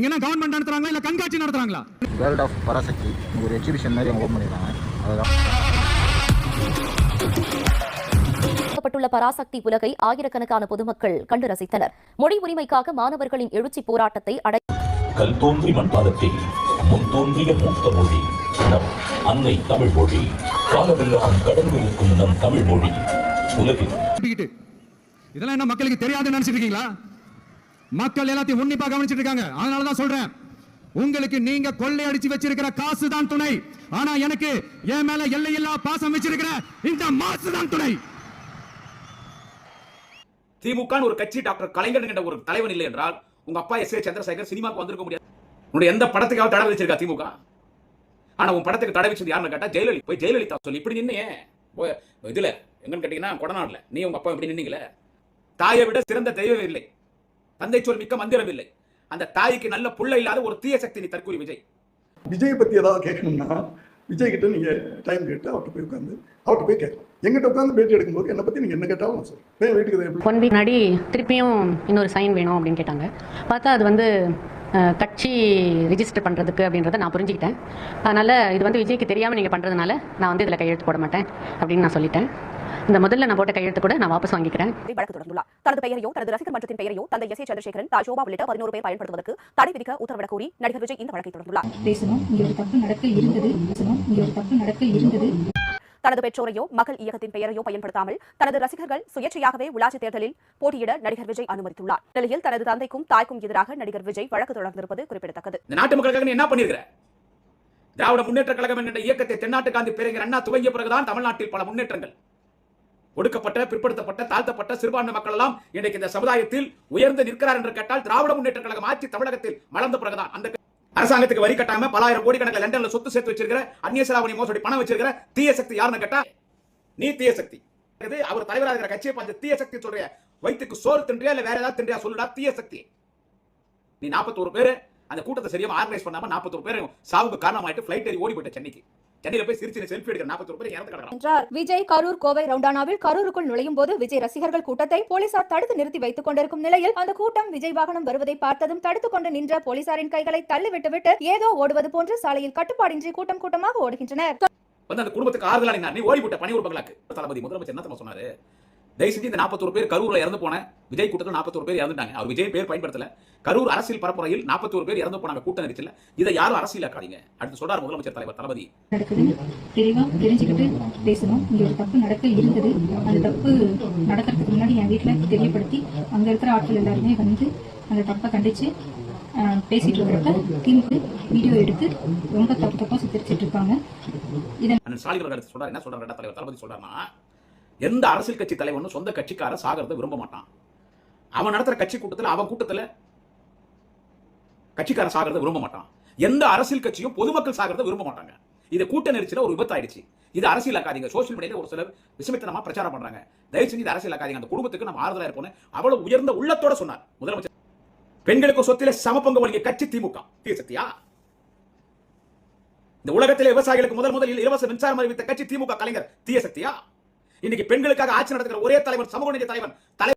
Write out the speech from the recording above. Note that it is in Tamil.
என்ன கவர்மெண்ட் நடத்துறாங்களா இல்ல கண்காட்சி நடத்துறாங்களா? வேர்ல்ட் ஆஃப் பராசக்தி ஒரு எக்ஸிபிஷன் மாதிரி அவங்க ஓப்பன் பண்ணியிருக்காங்க அதுதான். பராசக்தி உலகை ஆயிரக்கணக்கான பொதுமக்கள் கண்டு ரசித்தனர். மொழி உரிமைக்காக மாணவர்களின் எழுச்சி போராட்டத்தை அடை கல் தோன்றி மண்பாதத்தில் முன் தோன்றிய மூத்த மொழி நம் அன்னை தமிழ் மொழி காலமெல்லாம் கடந்து இருக்கும் நம் தமிழ் மொழி உலகில். இதெல்லாம் என்ன மக்களுக்கு தெரியாதுன்னு நினைச்சிட்டு இருக்கீங்களா? மக்கள் எல்லாத்தையும் உன்னிப்பா கவனிச்சிட்டு இருக்காங்க. அதனால தான் சொல்றேன். உங்களுக்கு நீங்க கொள்ளை அடிச்சு வச்சிருக்கிற காசு தான் துணை. ஆனா எனக்கு என் மேல எல்லையில்லா பாசம் வச்சிருக்கிற இந்த மாசு தான் துணை. திமுக ஒரு கட்சி டாக்டர் கலைஞர் என்ற ஒரு தலைவன் இல்லை என்றால் உங்க அப்பா எஸ் ஏ சந்திரசேகர் சினிமாக்கு வந்திருக்க முடியாது. உன்னுடைய எந்த படத்துக்காக தடை வச்சிருக்கா திமுக? ஆனா உன் படத்துக்கு தடை வச்சது யாருன்னு கேட்டா ஜெயலலிதா. போய் ஜெயலலிதா சொல்லி. இப்படி நின்னு இதுல எங்கன்னு கேட்டீங்கன்னா கொடநாடுல. நீ உங்க அப்பா இப்படி நின்னீங்களே தாயை விட சிறந்த தெய்வம் இல்லை. தந்தை சொல் மிக்க மந்திரம் இல்லை அந்த தாய்க்கு நல்ல புள்ள இல்லாத ஒரு தீய சக்தி நீ தற்கூரி விஜய். விஜய் பற்றி ஏதாவது கேட்கணும்னா விஜய் கிட்ட நீங்கள் டைம் கேட்டு அவர்கிட்ட போய் உட்காந்து அவர்கிட்ட போய் கேட்கலாம் எங்கிட்ட உட்காந்து பேட்டி எடுக்கும்போது என்னை பற்றி நீங்கள் என்ன கேட்டாலும் போய் வீட்டுக்கு ஒன் வீக் முன்னாடி திருப்பியும் இன்னொரு சைன் வேணும் அப்படின்னு கேட்டாங்க. பார்த்தா அது வந்து கட்சி ரிஜிஸ்டர் பண்ணுறதுக்கு அப்படின்றத நான் புரிஞ்சுக்கிட்டேன். அதனால் இது வந்து விஜய்க்கு தெரியாமல் நீங்கள் பண்ணுறதுனால நான் வந்து இதில் கையெழுத்து போட மாட்டேன் அப்படின்னு நான் சொல்லிட்டேன். இந்த முதல்ல நான் போட்ட கையெழுத்து கூட நான் வாபஸ் வாங்கிக்கிறேன். வழக்கு தொடர்ந்துள்ளார். தனது பெயரையோ தனது ரசிகர் மன்றத்தின் பெயரையோ தந்தை எஸ் ஏ சந்திரசேகரன் தா சோபா உள்ளிட்ட பதினோரு பேர் பயன்படுத்துவதற்கு தடை விதிக்க உத்தரவிடக் கோரி நடிகர் விஜய் இந்த வழக்கை தொடர்ந்துள்ளார். பேசணும் இங்க ஒரு தப்பு நடக்க இருந்தது. பேசணும் இங்க ஒரு தப்பு நடக்க இருந்தது. தனது பெற்றோரையோ மகள் இயக்கத்தின் பெயரையோ பயன்படுத்தாமல் தனது ரசிகர்கள் சுயேட்சையாகவே உள்ளாட்சி தேர்தலில் போட்டியிட நடிகர் விஜய் அனுமதித்துள்ளார். நிலையில் தனது தந்தைக்கும் தாய்க்கும் எதிராக நடிகர் விஜய் வழக்கு தொடர்ந்திருப்பது குறிப்பிடத்தக்கது. இந்த நாட்டு மக்களுக்காக என்ன பண்ணிருக்கிற திராவிட முன்னேற்ற கழகம் என்ற இயக்கத்தை தென்னாட்டு காந்தி பேரறிஞர் அண்ணா துவங்கிய பிறகுதான் தமிழ்நாட்டில் பல முன்னேற்றங்கள். ஒடுக்கப்பட்ட பிற்படுத்தப்பட்ட தாழ்த்தப்பட்ட சிறுபான்மை மக்கள் எல்லாம் இன்றைக்கு இந்த சமுதாயத்தில் உயர்ந்து நிற்கிறார் என்று கேட்டால் திராவிட முன்னேற்ற கழகம் ஆட்சி தமிழகத்தில் மலர்ந்த பிறகுதான். அந்த அரசாங்கத்துக்கு வரி கட்டாம பலாயிரம் கோடி கணக்கில் லண்டன்ல சொத்து சேர்த்து வச்சிருக்கிற அந்நிய செலாவணி மோசடி பணம் வச்சிருக்கிற தீய சக்தி யாருன்னு கேட்டா நீ தீய சக்தி. அவர் தலைவராக இருக்கிற கட்சியை பார்த்து தீய சக்தி சொல்றிய வயிற்றுக்கு சோறு தின்றியா இல்ல வேற ஏதாவது தின்றியா சொல்லுடா தீய சக்தி. நீ 41 பேரு அந்த கூட்டத்தை சரியா ஆர்கனைஸ் பண்ணாம 41 பேர் சாவுக்கு காரணமாயிட்டு ஃபிளைட் ஏறி ஓடி போயிட்ட சென்னைக்கு. சென்னையில போய் சிரிச்சு செல்ஃபி எடுக்கிற 41 பேர் இறந்து கிடக்குறாங்க. என்றார். விஜய் கரூர் கோவை ரவுண்டானாவில் கரூருக்குள் நுழையும் போது விஜய் ரசிகர்கள் கூட்டத்தை போலீசார் தடுத்து நிறுத்தி வைத்துக் கொண்டிருக்கும் நிலையில் அந்த கூட்டம் விஜய் வாகனம் வருவதை பார்த்ததும் தடுத்துக் கொண்டு நின்ற போலீசாரின் கைகளை தள்ளிவிட்டுவிட்டு ஏதோ ஓடுவது போன்று சாலையில் கட்டுப்பாடின்றி கூட்டம் கூட்டமாக ஓடுகின்றனர். வந்து அந்த குடும்பத்துக்கு ஆறுதல் அடைந்தார் நீ ஓடி போட்ட பணி ஒரு பங்களாக்கு. தளபதி முதலமைச்சர் என்ன சொன்னாரு? தயவு செஞ்சு இந்த 41 பேர் கரூர்ல இறந்து போன விஜய் கூட்டத்தில் 41 பேர் இறந்துட்டாங்க. அவர் விஜய் பேர் பயன்படுத்தல. கரூர் அரசியல் பரப்புரையில் 41 பேர் இறந்து போனாங்க கூட்ட நெரிச்சல இதை யாரும் அரசியலாக்காதீங்க. அடுத்து சொல்றாரு முதலமைச்சர் தலைவர் தளபதி. தெளிவா தெரிஞ்சுக்கிட்டு பேசணும். இங்க ஒரு தப்பு நடக்க இருந்தது. அந்த தப்பு நடக்கிறதுக்கு முன்னாடி என் வீட்டுல தெரியப்படுத்தி அங்க இருக்கிற ஆட்கள் எல்லாருமே வந்து அந்த தப்பை கண்டிச்சு பேசிட்டு இருக்கிறப்ப திமுக வீடியோ எடுத்து ரொம்ப தப்பு தப்பா சித்தரிச்சிட்டு இருக்காங்க. இதை ஸ்டாலின் சொல்றாரு. என்ன சொல்றாரு? தலைவர்? தளபதி சொல்றாருன்னா எந்த அரசியல் கட்சி தலைவனும் சொந்த கட்சிக்கார சாகிறத விரும்ப மாட்டான். அவன் நடத்துற கட்சி கூட்டத்தில் அவன் கூட்டத்துல கட்சிக்கார சாகிறத விரும்ப மாட்டான். எந்த அரசியல் கட்சியும் பொதுமக்கள் சாகிறத விரும்ப மாட்டாங்க. இது கூட்ட நெரிச்சல ஒரு விபத்தாயிடுச்சு. இது அரசியலாக்காதீங்க சோசியல் மீடியால ஒரு சிலர் விஷமித்தனமா பிரச்சாரம் பண்றாங்க. தயவு செஞ்சு இது அரசியலாக்காதீங்க அந்த குடும்பத்துக்கு நம்ம ஆறுதலா இருப்போம் அவ்வளவு உயர்ந்த உள்ளத்தோட சொன்னார். முதலமைச்சர். பெண்களுக்கு சொத்தில சமபங்கு வழங்கிய கட்சி திமுக. தீய சக்தியா இந்த உலகத்திலே விவசாயிகளுக்கு முதல் முதலில் இலவச மின்சாரம் அறிவித்த கட்சி திமுக கலைஞர் தீய சக்தியா இன்னைக்கு பெண்களுக்காக ஆட்சி நடத்துகிற ஒரே தலைவர் சமூக நீதி தலைவன் தலை